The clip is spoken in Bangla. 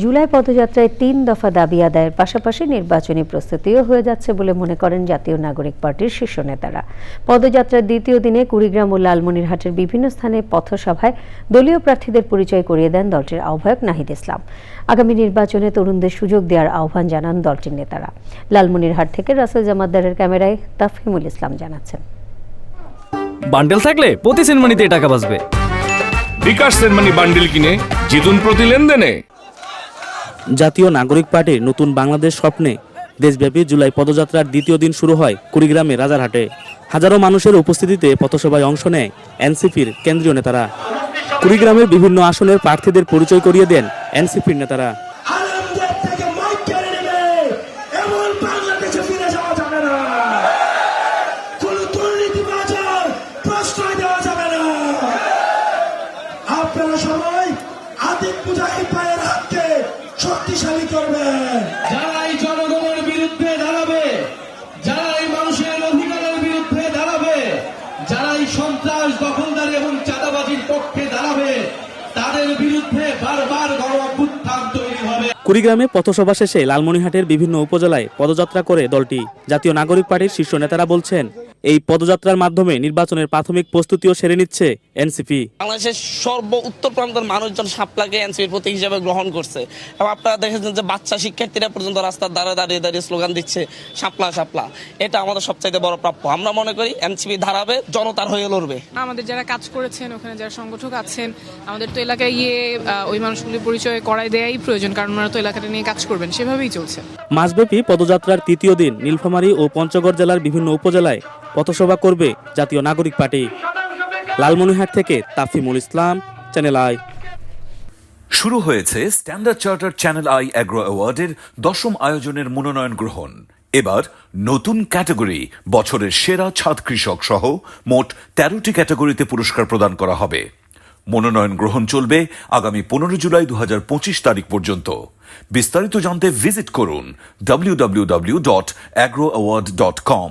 জুলাই পদযাত্রায় তিন দফা দাবি আদায়ের পাশাপাশি নির্বাচনী প্রস্তুতিও হয়ে যাচ্ছে বলে মনে করেন জাতীয় নাগরিক পার্টির শীর্ষ নেতারা। পদযাত্রার দ্বিতীয় দিনে কুড়িগ্রাম ও লালমনিরহাটের বিভিন্ন স্থানে পথসভায় দলীয় প্রার্থীদের পরিচয় করিয়ে দেন দলটির আহ্বায়ক নাহিদ ইসলাম। আগামী নির্বাচনে তরুণদের সুযোগ দেওয়ার আহ্বান জানান দলটির নেতারা। লালমনিরহাট থেকে রাসেল জামাদ্দারের ক্যামেরায় তাফহিমুল ইসলাম জানাচ্ছেন। বান্ডেল থাকলে প্রতি সেনমানিতে টাকা বাঁচবে। বিকাশ সেনমানি বান্ডিল কিনে জিতুন প্রতি লেনদেনে। জাতীয় নাগরিক পার্টির নতুন বাংলাদেশ স্বপ্নে দেশব্যাপী জুলাই পদযাত্রার দ্বিতীয় দিন শুরু হয় কুড়িগ্রামে রাজারহাটে। হাজারো মানুষের উপস্থিতিতে পথসভায় অংশ নেয় এনসিপির কেন্দ্রীয় নেতারা। কুড়িগ্রামের বিভিন্ন আসনের প্রার্থীদের পরিচয় করিয়ে দেন এনসিপির নেতারা। আপনারা সবাই শক্তিশালী করবেন যারা এই জনগণের বিরুদ্ধে দাঁড়াবে যারা এই মানুষের অধিকারের বিরুদ্ধে দাঁড়াবে যারা এই সন্ত্রাস দখলদারি এবং চাঁদাবাজির পক্ষে দাঁড়াবে তাদের বিরুদ্ধে বারবার গণ অভ্যুত্থান তৈরি হবে। কুড়িগ্রামে পথসভা শেষে লালমনিরহাটের বিভিন্ন উপজেলায় পদযাত্রা করে দলটি। জাতীয় নাগরিক পার্টির শীর্ষ নেতারা বলছেন এই পদযাত্রার মাধ্যমে নির্বাচনের প্রাথমিক প্রস্তুতিও সেরে নিচ্ছে এনসিপি। বাংলাদেশের সর্ব উত্তর প্রান্তের মানুষজন শাপলাকে এনসিপির প্রতীক হিসেবে গ্রহণ করছে। এবং আপনারা দেখেছেন যে বাচ্চা শিক্ষার্থীরা পর্যন্ত রাস্তার দ্বারা দাঁড়িয়ে দাঁড়িয়ে স্লোগান দিচ্ছে শাপলা শাপলা এটা আমাদের সবচাইতে বড় প্রাপ্য। আমরা মনে করি এনসিপি ধারাবে জনতার হয়ে লড়বে। আমাদের যারা কাজ করেছেন ওখানে যারা সংগঠক আছেন আমাদের তো এলাকায় গিয়ে ওই মানুষগুলির পরিচয় করাই দেয়াই প্রয়োজন কারণ ওনারা তো এলাকাটা নিয়ে কাজ করবেন সেভাবেই চলছে। মাসব্যাপী পদযাত্রার তৃতীয় দিন নীলফামারী ও পঞ্চগড় জেলার বিভিন্ন উপজেলায় পথসভা করবে জাতীয় নাগরিক পার্টি। লালমনিরহাট থেকে তাফিমুল ইসলাম চ্যানেল আই শুরু হয়েছে Standard Chartered Channel I Agro অ্যাওয়ার্ডের দশম আয়োজনের মনোনয়ন গ্রহণ। এবার নতুন ক্যাটাগরি, বছরের সেরা ছাদ কৃষক সহ মোট তেরোটি ক্যাটাগরিতে পুরস্কার প্রদান করা হবে। মনোনয়ন গ্রহণ চলবে আগামী পনেরো জুলাই দু হাজার পঁচিশ তারিখ পর্যন্ত। বিস্তারিত জানতে ভিজিট করুন W dot agro award dot com